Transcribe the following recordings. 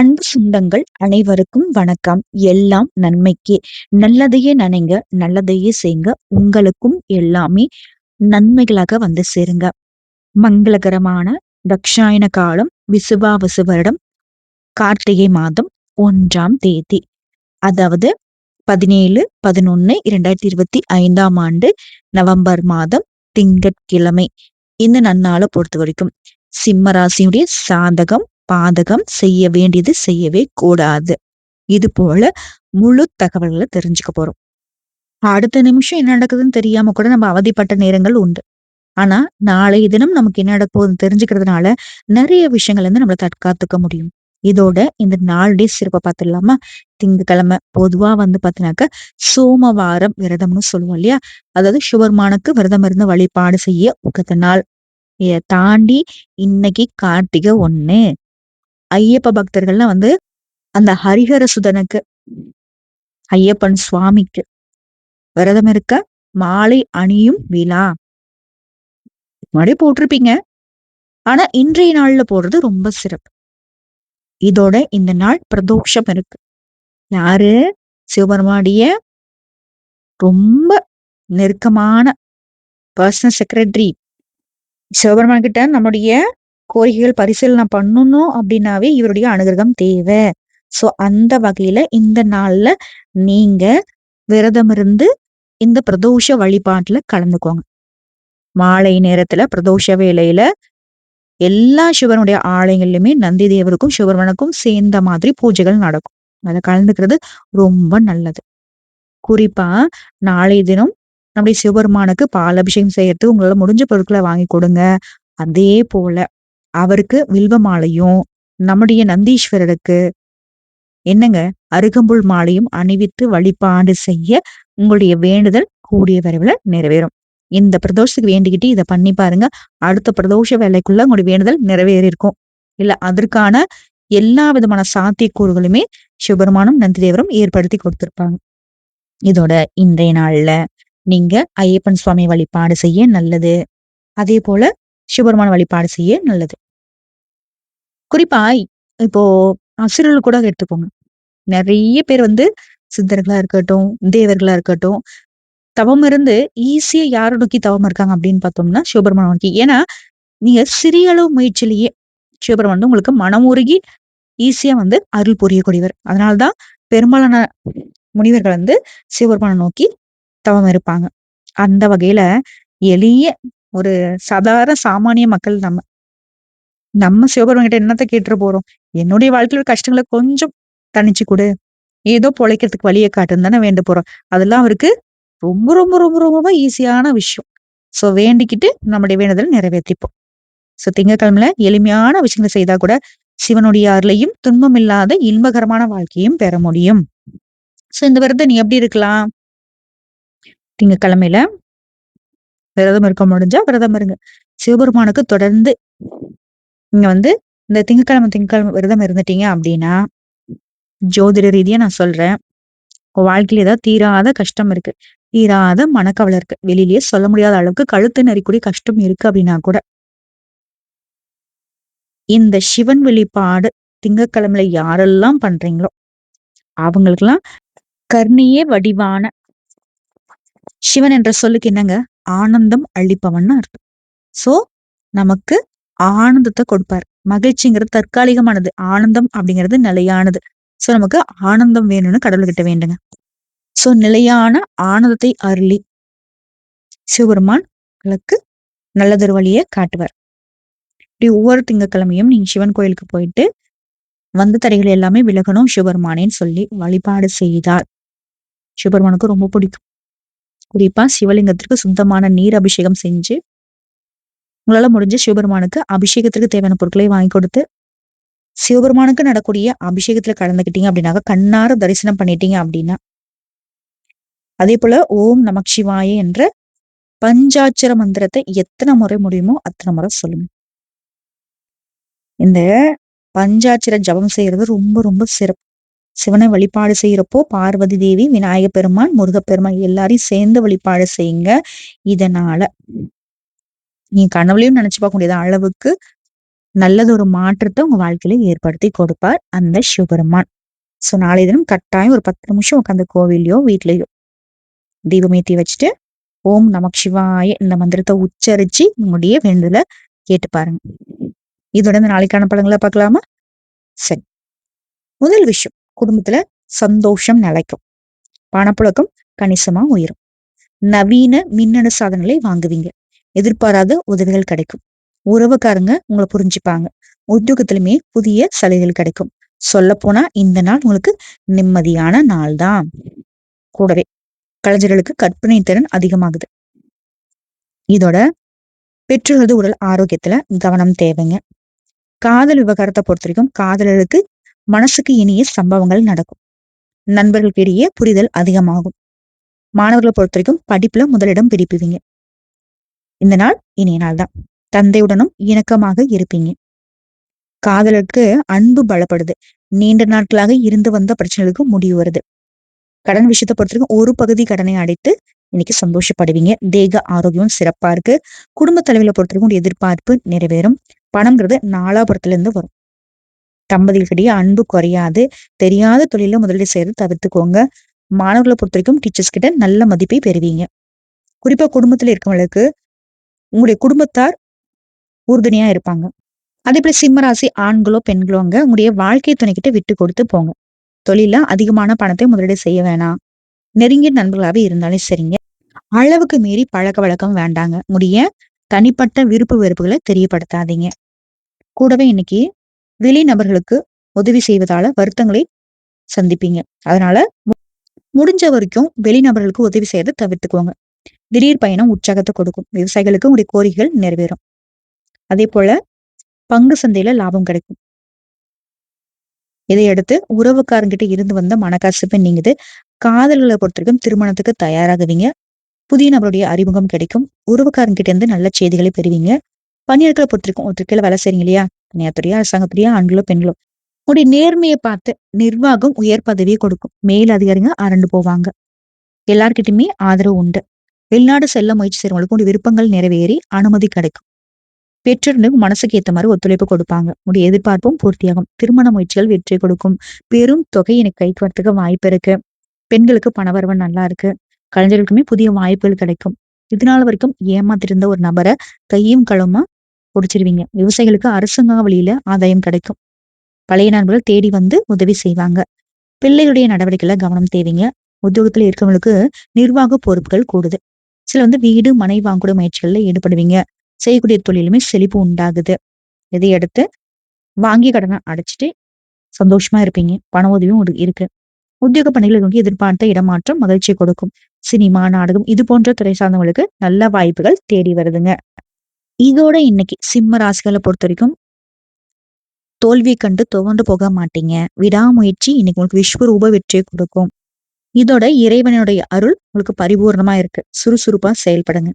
அன்பு சொந்தங்கள் அனைவருக்கும் வணக்கம். எல்லாம் நன்மைக்கே. நல்லதையே நினைங்க நல்லதையே செய்யுங்க உங்களுக்கும் எல்லாமே நன்மைகளாக வந்து சேருங்க. மங்களகரமான தக்ஷாயன காலம் விசுவாவசு வருடம் கார்த்திகை மாதம் ஒன்றாம் தேதி. அதாவது பதினேழு பதினொன்னு இரண்டாயிரத்தி இருபத்தி ஐந்தாம் ஆண்டு நவம்பர் மாதம் திங்கட்கிழமை. இந்த நன்னாளை பொறுத்த வரைக்கும் சிம்ம ராசியுடைய சாதகம் பாதகம் செய்ய வேண்டியது செய்யவே கூடாது. இது போல முழு தகவல்களை தெரிஞ்சுக்க போறோம். அடுத்த நிமிஷம் என்ன நடக்குதுன்னு தெரியாம கூட நம்ம அவதிப்பட்ட நேரங்கள் உண்டு. ஆனா நாளைய தினம் நமக்கு என்ன நடக்குதுன்னு தெரிஞ்சுக்கிறதுனால நிறைய விஷயங்கள் வந்து நம்மளை தற்காத்துக்க முடியும். இதோட இந்த நாலுடைய சிறப்பை பார்த்துடலாமா? திங்கக்கிழமை பொதுவா வந்து பாத்தீங்கன்னாக்க சோமவாரம் விரதம்னு சொல்லுவோம் இல்லையா? அதாவது சுவர்மானுக்கு விரதம் இருந்து வழிபாடு செய்ய உகத்த நாள். இதை தாண்டி இன்னைக்கு கார்த்திகை ஒண்ணு. ஐயப்ப பக்தர்கள்லாம் வந்து அந்த ஹரிஹர சுதனுக்கு ஐயப்பன் சுவாமிக்கு விரதம் இருக்க மாலை அணியும் விழா. முன்னாடி போட்டிருப்பீங்க. ஆனா இன்றைய நாள்ல போடுறது ரொம்ப சிறப்பு. இதோட இந்த நாள் பிரதோஷம் இருக்கு. யாரு? சிவபெருமாடிய ரொம்ப நெருக்கமான பர்சனல் செக்ரட்டரி சிவபெருமான் கிட்ட நம்முடைய கோரிக்கைகள் பரிசீலனை பண்ணணும் அப்படின்னாவே இவருடைய அனுகிரகம் தேவை. சோ அந்த வகையில இந்த நாள்ல நீங்க விரதம் இருந்து இந்த பிரதோஷ வழிபாட்டுல கலந்துக்கோங்க. மாலை நேரத்துல பிரதோஷ வேலையில எல்லா சிவனுடைய ஆலயங்கள்லயுமே நந்தி தேவருக்கும் சிவபெருமனுக்கும் சேர்ந்த மாதிரி பூஜைகள் நடக்கும். அதை கலந்துக்கிறது ரொம்ப நல்லது. குறிப்பா நாளை தினம் நம்முடைய சிவபெருமானுக்கு பால் அபிஷேகம் செய்யறது உங்களால முடிஞ்ச பொருட்களை வாங்கி கொடுங்க. அதே போல அவருக்கு வில்வ மாலையும் நம்முடைய நந்தீஸ்வரருக்கு என்னங்க? அருகம்புல் மாலையும் அணிவித்து வழிபாடு செய்ய உங்களுடைய வேண்டுதல் கூடிய விரைவில் நிறைவேறும். இந்த பிரதோஷத்துக்கு வேண்டிக்கிட்டு இதை பண்ணி பாருங்க. அடுத்த பிரதோஷ வேலைக்குள்ள உங்களுடைய வேண்டுதல் நிறைவேறி இருக்கும் இல்ல அதற்கான எல்லா விதமான சாத்தியக்கூறுகளுமே சிவபெருமானும் நந்திதேவரும் ஏற்படுத்தி கொடுத்திருப்பாங்க. இதோட இன்றைய நாள்ல நீங்க ஐயப்பன் சுவாமி வழிபாடு செய்ய நல்லது. அதே போல சிவபெருமான வழிபாடு செய்ய நல்லது. குறிப்பா இப்போ அசுரர்கள் கூட எடுத்துக்கோங்க. நிறைய பேர் வந்து சித்தர்களா இருக்கட்டும் தேவர்களா இருக்கட்டும் தவம் இருந்து ஈஸியா யாரை நோக்கி தவம் இருக்காங்க அப்படின்னு பார்த்தோம்னா சிவபெருமான நோக்கி. ஏன்னா நீங்க சிறிய அளவு முயற்சியிலேயே சிவபெருமான் வந்து உங்களுக்கு மனமுருகி ஈஸியா வந்து அருள் புரியக்கூடியவர். அதனால்தான் பெரும்பாலான முனிவர்கள் வந்து சிவபெருமான நோக்கி தவம் இருப்பாங்க. அந்த வகையில எளிய ஒரு சாதாரண சாமானிய மக்கள் நம்ம. நம்ம சிவபெருமன் கிட்ட என்னத்த கேட்டுற போறோம்? என்னுடைய வாழ்க்கையில கஷ்டங்களை கொஞ்சம் தனிச்சு கொடு. ஏதோ பொழைக்கிறதுக்கு வழியை காட்டுன்னு தானே வேண்டு போறோம். அதெல்லாம் அவருக்கு ரொம்ப ரொம்ப ரொம்ப ரொம்ப ஈஸியான விஷயம். சோ வேண்டிக்கிட்டு நம்முடைய வேண்டுதலை நிறைவேற்றிப்போம். சோ திங்கக்கிழமையில எளிமையான விஷயங்களை செய்தா கூட சிவனுடைய அருளையும் துன்பம் இல்லாத இன்பகரமான வாழ்க்கையும் பெற முடியும். சோ இந்த விரதம் நீ எப்படி இருக்கலாம்? திங்கக்கிழமையில விரதம் இருக்க முடிஞ்சா விரதம் இருங்க. சிவபெருமானுக்கு தொடர்ந்து நீங்க வந்து இந்த திங்கக்கிழமை திங்கக்கிழமை விரதம் இருந்துட்டீங்க அப்படின்னா ஜோதிட ரீதியா நான் சொல்றேன் உங்க வாழ்க்கையில ஏதாவது தீராத கஷ்டம் இருக்கு. தீராத மனக்கவலை இருக்கு. வெளியிலேயே சொல்ல முடியாத அளவுக்கு கழுத்து நெறிக்கூடிய கஷ்டம் இருக்கு அப்படின்னா கூட இந்த சிவன் வெளிப்பாடு திங்கக்கிழமையில யாரெல்லாம் பண்றீங்களோ அவங்களுக்கெல்லாம் கர்ணியே வடிவான சிவன் என்ற சொல்லுக்கு என்னங்க? ஆனந்தம் அளிப்பவன் அர்த்தம். சோ நமக்கு ஆனந்தத்தை கொடுப்பார். மகிழ்ச்சிங்கிறது தற்காலிகமானது. ஆனந்தம் அப்படிங்கிறது நிலையானது. சோ நமக்கு ஆனந்தம் வேணும்னு கடவுள்கிட்ட வேண்டுங்க. சோ நிலையான ஆனந்தத்தை அருளி சிவபெருமான்களுக்கு நல்லதொரு வழியை காட்டுவார். இப்படி ஒவ்வொரு திங்கக்கிழமையும் நீங்க சிவன் கோயிலுக்கு போயிட்டு வந்த தடைகள் எல்லாமே விலகணும் சிவபெருமானேன்னு சொல்லி வழிபாடு செய்தார் சிவபெருமானுக்கு ரொம்ப பிடிக்கும். குறிப்பா சிவலிங்கத்திற்கு சுத்தமான நீர் அபிஷேகம் செஞ்சு உங்களால முடிஞ்ச சிவபெருமானுக்கு அபிஷேகத்திற்கு தேவையான பொருட்களை வாங்கி கொடுத்து சிவபெருமானுக்கு நடக்கூடிய அபிஷேகத்துல கலந்துக்கிட்டீங்க அப்படின்னாக்க கண்ணார தரிசனம் பண்ணிட்டீங்க அப்படின்னா அதே போல ஓம் நமக் சிவாய என்ற பஞ்சாட்சர மந்திரத்தை எத்தனை முறை முடியுமோ அத்தனை முறை சொல்லுங்க. இந்த பஞ்சாட்சர ஜபம் செய்யறது ரொம்ப ரொம்ப சிறப்பு. சிவனை வழிபாடு செய்யறப்போ பார்வதி தேவி விநாயக பெருமான் முருகப்பெருமான் எல்லாரையும் சேர்ந்து வழிபாடு செய்யுங்க. இதனால நீ கனவுலையும் நினைச்சு பார்க்க முடியாத அளவுக்கு நல்லது ஒரு மாற்றத்தை உங்க வாழ்க்கையில ஏற்படுத்தி கொடுப்பார் அந்த சிவபெருமான். சோ நாளை தினம் கட்டாயம் ஒரு பத்து நிமிஷம் உட்காந்து கோவிலையோ வீட்லயோ தீபமேத்தி வச்சுட்டு ஓம் நமக் சிவாய இந்த மந்திரத்தை உச்சரிச்சு உங்களுடைய வேண்டுதல கேட்டு பாருங்க. இதோட இந்த நாளைக்கான படங்களை பார்க்கலாமா? சரி. முதல் விஷயம். குடும்பத்துல சந்தோஷம் நிலைக்கும். பணப்புழக்கம் கணிசமா உயரும். நவீன மின்னணு சாதனங்களை வாங்குவீங்க. எதிர்பாராத உதவிகள் கிடைக்கும். உறவுக்காரங்க உங்களை புரிஞ்சுப்பாங்க. உத்தியோகத்திலுமே புதிய சலுகைகள் கிடைக்கும். சொல்ல போனா இந்த நாள் உங்களுக்கு நிம்மதியான நாள் தான். கூடவே கலைஞர்களுக்கு கற்பனை திறன் அதிகமாகுது. இதோட பெற்றோர்களது உடல் ஆரோக்கியத்துல கவனம் தேவைங்க. காதல் விவகாரத்தை பொறுத்த வரைக்கும் காதலர்களுக்கு மனசுக்கு இனிய சம்பவங்கள் நடக்கும். நண்பர்களுக்கு இடையே புரிதல் அதிகமாகும். மாணவர்களை பொறுத்த வரைக்கும் படிப்புல முதலிடம் பிடிப்புவீங்க இந்த நாள் இனிய நாள் தான். தந்தையுடனும் இணக்கமாக இருப்பீங்க. காதலுக்கு அன்பு பலப்படுது. நீண்ட நாட்களாக இருந்து வந்த பிரச்சனைகளுக்கு முடிவு வருது. கடன் விஷயத்தை பொறுத்த வரைக்கும் ஒரு பகுதி கடனை அடைத்து இன்னைக்கு சந்தோஷப்படுவீங்க. தேக ஆரோக்கியம் சிறப்பா இருக்கு. குடும்ப தலைவில பொறுத்த வரைக்கும் எதிர்பார்ப்பு நிறைவேறும். பணம்ங்கிறது நாலாபுரத்துல இருந்து வரும். தம்பதிகளுக்கிடையே அன்பு குறையாது. தெரியாத தொழில முதலீடு செய்யறது தவிர்த்துக்கோங்க. மாணவர்களை பொறுத்த வரைக்கும் டீச்சர்ஸ் கிட்ட நல்ல மதிப்பை பெறுவீங்க. குறிப்பா குடும்பத்துல இருக்கவங்களுக்கு உங்களுடைய குடும்பத்தார் உறுதுணையா இருப்பாங்க. அதே போல சிம்மராசி ஆண்களோ பெண்களோங்க உங்களுடைய வாழ்க்கை துணைக்கிட்ட விட்டு கொடுத்து போங்க. தொழில அதிகமான பணத்தை முதலீடு செய்ய வேணாம். நெருங்கிய நண்பர்களாவே இருந்தாலும் சரிங்க. அளவுக்கு மீறி பழக்க வழக்கம் வேண்டாங்க. உங்களுடைய தனிப்பட்ட விருப்பு வெறுப்புகளை தெரியப்படுத்தாதீங்க. கூடவே இன்னைக்கு வெளி நபர்களுக்கு உதவி செய்வதால வருத்தங்களை சந்திப்பீங்க. அதனால முடிஞ்ச வரைக்கும் வெளிநபர்களுக்கு உதவி செய்யறதை தவிர்த்துக்கோங்க. திடீர் பயணம் உற்சாகத்தை கொடுக்கும். விவசாயிகளுக்கு உங்களுடைய கோரிக்கைகள் நிறைவேறும். அதே போல பங்கு சந்தையில லாபம் கிடைக்கும். இதையடுத்து உறவுக்காரங்கிட்ட இருந்து வந்த மனக்கசப்பு நீங்குது காதல்களை பொறுத்த வரைக்கும் திருமணத்துக்கு தயாராகுவீங்க. புதிய நபருடைய அறிமுகம் கிடைக்கும். உறவுக்காரங்கிட்ட இருந்து நல்ல செய்திகளை பெறுவீங்க. பணியாளர்களை பொறுத்த வரைக்கும் கீழே வேலை செய்றீங்க இல்லையா? தனியாத்துறையா அரசாங்கத்துறையா ஆண்களோ பெண்களோ. உங்களுடைய நேர்மையை பார்த்து நிர்வாகம் உயர் பதவியை கொடுக்கும். மேல் அதிகாரிங்க அரண்டு போவாங்க. எல்லார்கிட்டயுமே ஆதரவு உண்டு. வெளிநாடு செல்ல முயற்சி செய்யறவங்களுக்கு உங்களுடைய விருப்பங்கள் நிறைவேறி அனுமதி கிடைக்கும். பெற்றோர்களுக்கு மனசுக்கு ஏத்த மாதிரி ஒத்துழைப்பு கொடுப்பாங்க. உடைய எதிர்பார்ப்பும் பூர்த்தியாகும். திருமண முயற்சிகள் வெற்றி கொடுக்கும். பெரும் தொகை எனக்கு கைக்கு வரத்துக்கு வாய்ப்பு இருக்கு. பெண்களுக்கு பணவரவு நல்லா இருக்கு. கலைஞர்களுக்குமே புதிய வாய்ப்புகள் கிடைக்கும். இதனால வரைக்கும் ஏமாத்திருந்த ஒரு நபரை கையும் களமா பிடிச்சிருவீங்க. விவசாயிகளுக்கு அரசாங்க வழியில ஆதாயம் கிடைக்கும். பழைய நண்பர்கள் தேடி வந்து உதவி செய்வாங்க. பிள்ளைகளுடைய நடவடிக்கையில கவனம் தேவைங்க. உத்தியோகத்துல இருக்கவங்களுக்கு நிர்வாக பொறுப்புகள் கூடுது. சில வந்து வீடு மனை வாங்கக்கூடிய முயற்சிகள்ல ஈடுபடுவீங்க. செய்யக்கூடிய தொழிலுமே செழிப்பு உண்டாகுது. இதையடுத்து வாங்கி கடனை அடைச்சிட்டு சந்தோஷமா இருப்பீங்க. பண உதவியும் இருக்கு. உத்தியோக பணிகளை எதிர்பார்த்த இடமாற்றம் மகிழ்ச்சி கொடுக்கும். சினிமா நாடகம் இது போன்ற துறை சார்ந்தவங்களுக்கு நல்ல வாய்ப்புகள் தேடி வருதுங்க. இதோட இன்னைக்கு சிம்ம ராசிகளை பொறுத்த வரைக்கும் தோல்வி கண்டு துவண்டு போக மாட்டீங்க. விடாமுயற்சி இன்னைக்கு உங்களுக்கு விஸ்வரூப வெற்றியை கொடுக்கும். இதோட இறைவனுடைய அருள் உங்களுக்கு பரிபூர்ணமா இருக்கு. சுறுசுறுப்பா செயல்படுங்க.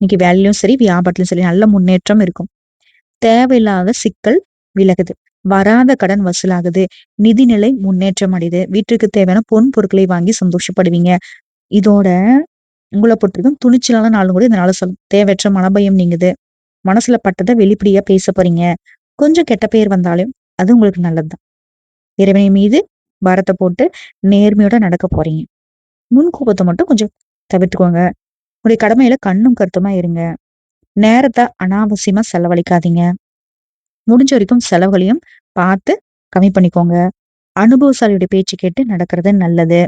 இன்னைக்கு வேலையிலும் சரி வியாபாரத்திலும் சரி நல்ல முன்னேற்றம் இருக்கும். தேவையில்லாத சிக்கல் விலகுது. வராத கடன் வசூலாகுது. நிதிநிலை முன்னேற்றம் அடையுது. வீட்டுக்கு தேவையான பொன் பொருட்களை வாங்கி சந்தோஷப்படுவீங்க. இதோட உங்களை பொறுத்திருக்கும் துணிச்சலான நாளும் கூட இதனால சொல்லும் தேவையற்ற மனபயம் நீங்குது. மனசுல பட்டதை வெளிப்படையா பேச போறீங்க. கொஞ்சம் கெட்ட பெயர் வந்தாலும் அது உங்களுக்கு நல்லதுதான். இறைவனை மீது பாரத்தை போட்டு நேர்மையோட நடக்க போறீங்க. முன் கோபத்தை மட்டும் கொஞ்சம் தவிர்த்துக்கோங்க. உங்களுடைய கடமையில கண்ணும் கருத்துமா இருங்க. நேரத்தை அனாவசியமா செலவழிக்காதீங்க. முடிஞ்ச வரைக்கும் செலவுகளையும் பார்த்து கம்மி பண்ணிக்கோங்க. அனுபவசாலியுடைய பேச்சு கேட்டு நடக்கிறது நல்லது.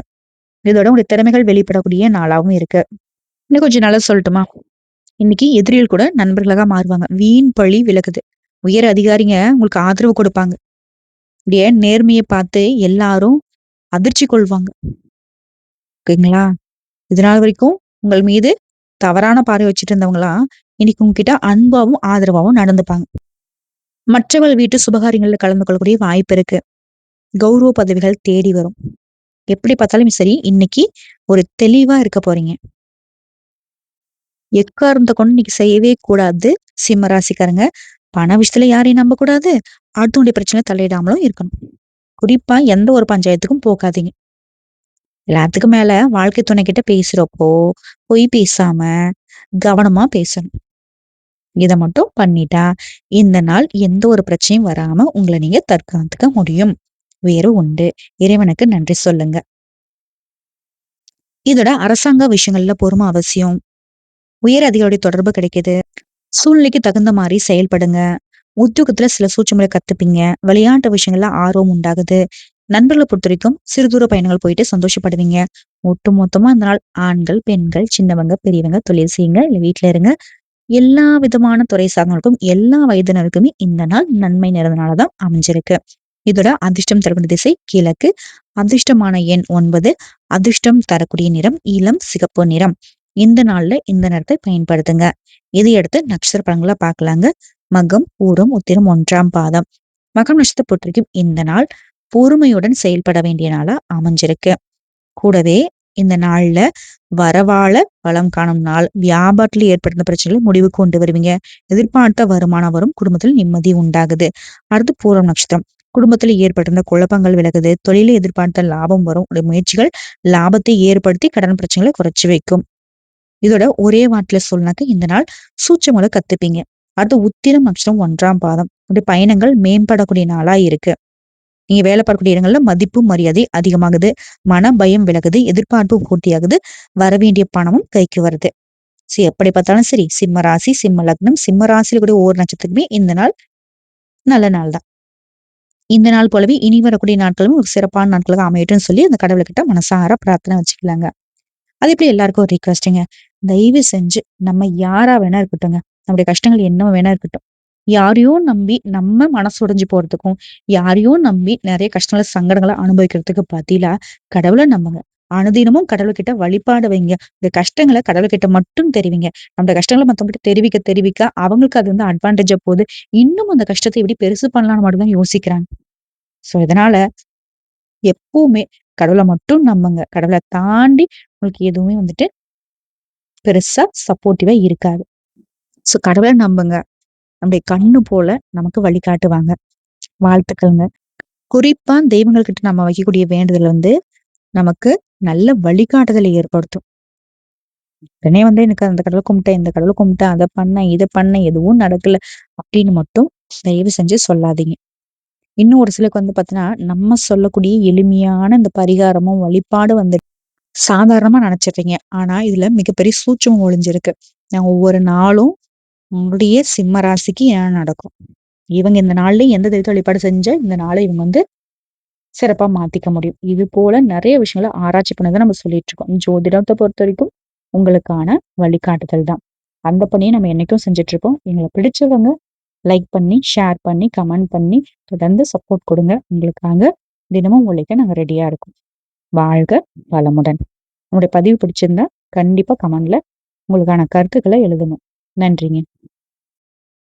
இதோட உங்களுடைய திறமைகள் வெளிப்படக்கூடிய நாளாகவும் இருக்கு. இன்னும் கொஞ்சம் நல்லா சொல்லட்டுமா? இன்னைக்கு எதிரிகள் கூட நண்பர்களாக மாறுவாங்க. வீண் பழி விலகுது. உயர் அதிகாரிங்க உங்களுக்கு ஆதரவு கொடுப்பாங்க. இப்படியே நேர்மையை பார்த்து எல்லாரும் அதிர்ச்சி கொள்வாங்க. ஓகேங்களா? இதனால் வரைக்கும் உங்கள் மீது தவறான பார்வை வச்சுட்டு இருந்தவங்களாம் இன்னைக்கு உங்ககிட்ட அன்பாவும் ஆதரவாகவும் நடந்துப்பாங்க. மற்றவர்கள் வீட்டு சுபகாரியங்களில் கலந்து கொள்ளக்கூடிய வாய்ப்பு இருக்கு. கௌரவ பதவிகள் தேடி வரும். எப்படி பார்த்தாலும் சரி இன்னைக்கு ஒரு தெளிவா இருக்க போறீங்க. எக்காரணத்தை கொண்டு இன்னைக்கு செய்யவே கூடாது சிம்ம ராசிக்காரங்க. பண விஷயத்துல யாரையும் நம்ப கூடாது. அடுத்தவங்களுடைய பிரச்சனை தலையிடாமலும் இருக்கணும். குறிப்பா எந்த ஒரு பஞ்சாயத்துக்கும் போகாதீங்க. எல்லாத்துக்கும் மேல வாழ்க்கை துணை கிட்ட பேசுறப்போ பொய் பேசாம கவனமா பேசணும். இதை மட்டும் பண்ணிட்டா இந்த நாள் எந்த ஒரு பிரச்சனையும் வராம உங்களை நீங்க தற்காத்துக்க முடியும். வேறு உண்டு. இறைவனுக்கு நன்றி சொல்லுங்க. இதோட அரசாங்க விஷயங்கள்ல பொறுமை அவசியம். உயர் அதிகாரி தொடர்பு கிடைக்குது. சூழ்நிலைக்கு தகுந்த மாதிரி செயல்படுங்க. உத்தியோகத்துல சில சூழ்ச்சிமுறை கத்துப்பீங்க. விளையாட்டு விஷயங்கள்ல ஆர்வம் உண்டாகுது. நண்பர்களை பொறுத்த வரைக்கும் சிறு தூர பயணங்கள் போயிட்டு சந்தோஷப்படுவீங்க. ஒட்டு மொத்தமா இந்த நாள் ஆண்கள் பெண்கள் சின்னவங்க பெரியவங்க தொழில் செய்யுங்க. இல்ல வீட்டுல இருங்க. எல்லா விதமான துறை சார்ந்தவர்களுக்கும் எல்லா வயதினருக்குமே இந்த நாள் நன்மை நிறைந்தனாலதான் அமைஞ்சிருக்கு. இதோட அதிர்ஷ்டம் தரக்கூடிய திசை கிழக்கு. அதிர்ஷ்டமான எண் ஒன்பது. அதிர்ஷ்டம் தரக்கூடிய நிறம் இளம் சிகப்பு நிறம். இந்த நாள்ல இந்த நிறத்தை பயன்படுத்துங்க. இதையடுத்து நட்சத்திர படங்களை பார்க்கலாங்க. மகம் பூரம் உத்திரம் ஒன்றாம் பாதம். மகம் நட்சத்திர பொறுத்திருக்கும் இந்த நாள் பொறுமையுடன் செயல்பட வேண்டிய நாளா அமைஞ்சிருக்கு. கூடவே இந்த நாள்ல வரவாழ வளம் காணும் நாள். வியாபாரத்தில் ஏற்படுத்த பிரச்சனைகளை முடிவு கொண்டு வருவீங்க. எதிர்பார்த்த வருமானம் வரும். குடும்பத்தில் நிம்மதி உண்டாகுது. அடுத்து பூரம் நட்சத்திரம். குடும்பத்தில் ஏற்பட்டிருந்த குழப்பங்கள் விலகுது. தொழிலை எதிர்பார்த்த லாபம் வரும். முயற்சிகள் லாபத்தை ஏற்படுத்தி கடன் பிரச்சனைகளை குறைச்சி வைக்கும். இதோட ஒரே வாட்டில சொல்லாக்க இந்த நாள் சூட்சமூல கத்துப்பீங்க. அடுத்து உத்திரம் நட்சத்திரம் ஒன்றாம் பாதம். பயணங்கள் மேம்படக்கூடிய நாளா இருக்கு. நீங்க வேலை பார்க்கக்கூடிய இடங்கள்ல மதிப்பு மரியாதை அதிகமாகுது. மன பயம் விலகுது. எதிர்பார்ப்பு பூர்த்தியாகுது. வரவேண்டிய பணமும் கைக்கு வருது. சரி எப்படி பார்த்தாலும் சரி. சிம்ம ராசி சிம்ம லக்னம் சிம்ம ராசியில கூட ஒவ்வொரு நட்சத்திரத்துக்குமே இந்த நாள் நல்ல நாள் தான் இந்த நாள் போலவே இனி வரக்கூடிய நாட்களும் ஒரு சிறப்பான நாட்களாக அமையட்டும் சொல்லி அந்த கடவுள்கிட்ட மனசார பிரார்த்தனை வச்சுக்கலாங்க. அது எப்படி எல்லாருக்கும் ஒரு ரிக்வஸ்ட்டுங்க தயவு செஞ்சு நம்ம யாரா வேணா இருக்கட்டும்ங்க. நம்முடைய கஷ்டங்கள் என்ன வேணா இருக்கட்டும். யாரையோ நம்பி நம்ம மனசு உடைஞ்சு போறதுக்கும் யாரையோ நம்பி நிறைய கஷ்டங்களை சங்கடங்களை அனுபவிக்கிறதுக்கு பதிலா கடவுளை நம்புங்க. அனுதினமும் கடவுள்கிட்ட வழிபாடு வைங்க இந்த கஷ்டங்களை கடவுள்கிட்ட மட்டும் தெரிவிங்க. நம்ம கஷ்டங்களை மத்தவங்கிட்ட தெரிவிக்க தெரிவிக்க அவங்களுக்கு அது வந்து அட்வான்டேஜா போகுது. இன்னும் அந்த கஷ்டத்தை எப்படி பெருசு பண்ணலாம்னு மட்டும் தான் யோசிக்கிறாங்க. சோ இதனால எப்பவுமே கடவுளை மட்டும் நம்புங்க. கடவுளை தாண்டி உங்களுக்கு எதுவுமே வந்துட்டு பெருசா சப்போர்ட்டிவா இருக்காது. சோ கடவுளை நம்புங்க. நம்முடைய கண்ணு போல நமக்கு வழிகாட்டுவாங்க வாழ்த்துக்கள்ங்க. குறிப்பா தெய்வங்கள் கிட்ட நம்ம வைக்கக்கூடிய வேண்டுதல் வந்து நமக்கு நல்ல வழிகாட்டுதலை ஏற்படுத்தும். உடனே வந்து எனக்கு அந்த கடவுளை கும்பிட்டேன் இந்த கடவுளை கும்பிட்டேன் அதை பண்ண இதை பண்ண எதுவும் நடக்கல அப்படின்னு மட்டும் தயவு செஞ்சு சொல்லாதீங்க. இன்னும் ஒரு சிலருக்கு வந்து பாத்தீங்கன்னா நம்ம சொல்லக்கூடிய எளிமையான இந்த பரிகாரமும் வழிபாடு வந்து சாதாரணமா நினைச்சிடுறீங்க. ஆனா இதுல மிகப்பெரிய சூட்சம் ஒளிஞ்சிருக்கு. நான் ஒவ்வொரு நாளும் உங்களுடைய சிம்ம ராசிக்கு என்ன நடக்கும்? இவங்க இந்த நாள்ல எந்த தெய்வத்தை வழிபாடு செஞ்ச இந்த நாளை இவங்க வந்து சிறப்பா மாத்திக்க முடியும். இது போல நிறைய விஷயங்களை ஆராய்ச்சி பண்ணதை நம்ம சொல்லிட்டு இருக்கோம். ஜோதிடத்தை பொறுத்த வரைக்கும் உங்களுக்கான வழிகாட்டுதல் தான். அந்த பணியை நம்ம என்னைக்கும் செஞ்சுட்டு இருக்கோம். எங்களை பிடிச்சவங்க லைக் பண்ணி ஷேர் பண்ணி கமெண்ட் பண்ணி தொடர்ந்து சப்போர்ட் கொடுங்க. உங்களுக்காக தினமும் உழைக்க நாங்க ரெடியா இருக்கோம். வாழ்க வளமுடன். உங்களுடைய பதிவு பிடிச்சிருந்தா கண்டிப்பா கமெண்ட்ல உங்களுக்கான கருத்துக்களை எழுதணும். நன்றிங்க.